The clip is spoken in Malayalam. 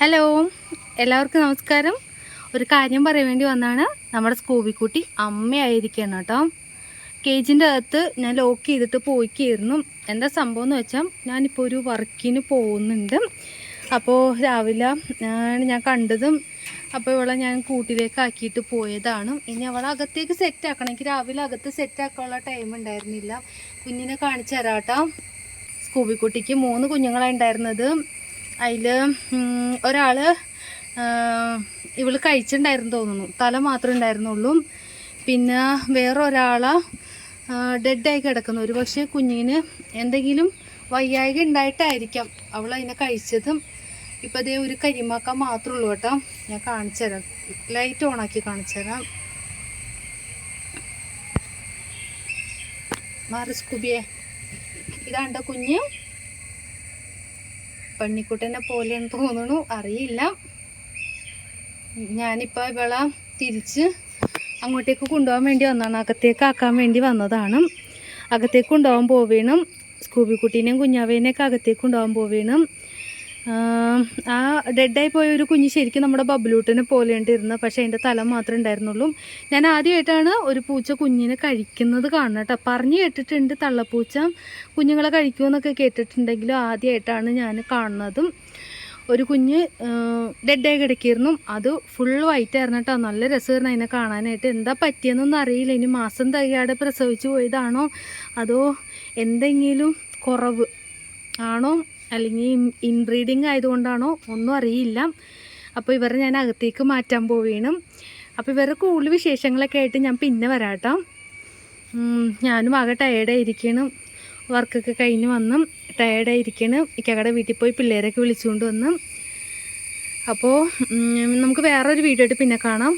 ഹലോ എല്ലാവർക്കും നമസ്കാരം. ഒരു കാര്യം പറയാൻ വേണ്ടി വന്നാണ്. നമ്മുടെ സ്കൂബിക്കുട്ടി അമ്മയായിരിക്കണം കേട്ടോ. കേജിന്റെ അകത്ത് ഞാൻ ലോക്ക് ചെയ്തിട്ട് പോയിക്കായിരുന്നു. എന്താ സംഭവം എന്ന് വെച്ചാൽ ഞാനിപ്പോൾ ഒരു വർക്കിന് പോകുന്നുണ്ട്. അപ്പോൾ രാവിലെ ഞാൻ കണ്ടതും അപ്പോൾ ഇവളെ ഞാൻ കൂട്ടിലേക്ക് ആക്കിയിട്ട് പോയതാണ്. ഇനി അവളെ അകത്തേക്ക് സെറ്റ് ആക്കണം എനിക്ക് രാവിലെ അകത്ത് സെറ്റ് ആക്കാനുള്ള ടൈം ഉണ്ടായിരുന്നില്ല. കുഞ്ഞിനെ കാണിച്ചു തരാം കേട്ടോ. സ്കൂബിക്കുട്ടിക്ക് മൂന്ന് കുഞ്ഞുങ്ങളാണ് ഉണ്ടായിരുന്നത്. അതിൽ ഒരാൾ ഇവൾ കഴിച്ചിട്ടുണ്ടായിരുന്നു തോന്നുന്നു. തല മാത്രമേ ഉണ്ടായിരുന്നുള്ളൂ. പിന്നെ വേറെ ഒരാളെ ഡെഡായി കിടക്കുന്നു. ഒരു പക്ഷേ കുഞ്ഞിന് എന്തെങ്കിലും വയ്യായിക ഉണ്ടായിട്ടായിരിക്കാം അവൾ അതിനെ കഴിച്ചതും. ഇപ്പം അതേ ഒരു കരിമാക്ക മാത്രമേ ഉള്ളൂ കേട്ടോ. ഞാൻ കാണിച്ചു തരാം. ലൈറ്റ് ഓണാക്കി കാണിച്ചു തരാം. മാറി സ്കൂബിയെ ഇതാണ്ട കുഞ്ഞ്? പണ്ണിക്കുട്ടനെ പോലെയാണ് തോന്നുന്നു. അറിയില്ല. ഞാനിപ്പോൾ ഇവളെ തിരിച്ച് അങ്ങോട്ടേക്ക് കൊണ്ടുപോകാൻ വേണ്ടി വന്നതാണ്. അകത്തേക്ക് ആക്കാൻ വേണ്ടി വന്നതാണ്. അകത്തേക്ക് കൊണ്ടുപോകാൻ പോവേണം. സ്കൂബി കുട്ടീനെയും കുഞ്ഞാവേനെയൊക്കെ അകത്തേക്ക് കൊണ്ടുപോകാൻ പോവേണം. ആ ഡെഡായി പോയ ഒരു കുഞ്ഞ് ശരിക്കും നമ്മുടെ ബബ്ലൂട്ടിനെ പോലെ ഇരുന്നത് പക്ഷേ അതിന്റെ തല മാത്രമേ ഉണ്ടായിരുന്നുള്ളൂ. ഞാൻ ആദ്യമായിട്ടാണ് ഒരു പൂച്ച കുഞ്ഞിനെ കഴിക്കുന്നത് കാണുന്നത് കേട്ടോ. പറഞ്ഞു കേട്ടിട്ടുണ്ട് തള്ളപ്പൂച്ച. കുഞ്ഞുങ്ങളെ കഴിക്കുമെന്നൊക്കെ കേട്ടിട്ടുണ്ടെങ്കിലും ആദ്യമായിട്ടാണ് ഞാൻ കാണുന്നതും. ഒരു കുഞ്ഞ് ഡെഡായി കിടക്കിയിരുന്നു. അത് ഫുൾ വൈറ്റ് ആയിരുന്നു കേട്ടോ. നല്ല രസമായിരുന്നു അതിനെ കാണാനായിട്ട്. എന്താ പറ്റിയെന്നൊന്നും അറിയില്ല. ഇനി മാസം തികയാതെ പ്രസവിച്ചു പോയതാണോ? അതോ എന്തെങ്കിലും കുറവ് ആണോ? അല്ലെങ്കിൽ ഇൻബ്രീഡിങ് ആയതുകൊണ്ടാണോ? ഒന്നും അറിയില്ല. അപ്പോൾ ഇവരെ ഞാൻ അകത്തേക്ക് മാറ്റാൻ പോവുകയാണ് അപ്പോൾ ഇവരുടെ കൂടുതൽ വിശേഷങ്ങളൊക്കെ ആയിട്ട് ഞാൻ പിന്നെ വരാട്ടോ. ഞാനും ആകെ ടയേർഡായിരിക്കണം വർക്കൊക്കെ കഴിഞ്ഞ് വന്ന് ടയേർഡായിരിക്കണം ഇക്കകടെ വീട്ടിൽ പോയി പിള്ളേരൊക്കെ വിളിച്ചുകൊണ്ട് വന്ന്. അപ്പോൾ നമുക്ക് വേറൊരു വീഡിയോ ആയിട്ട് പിന്നെ കാണാം.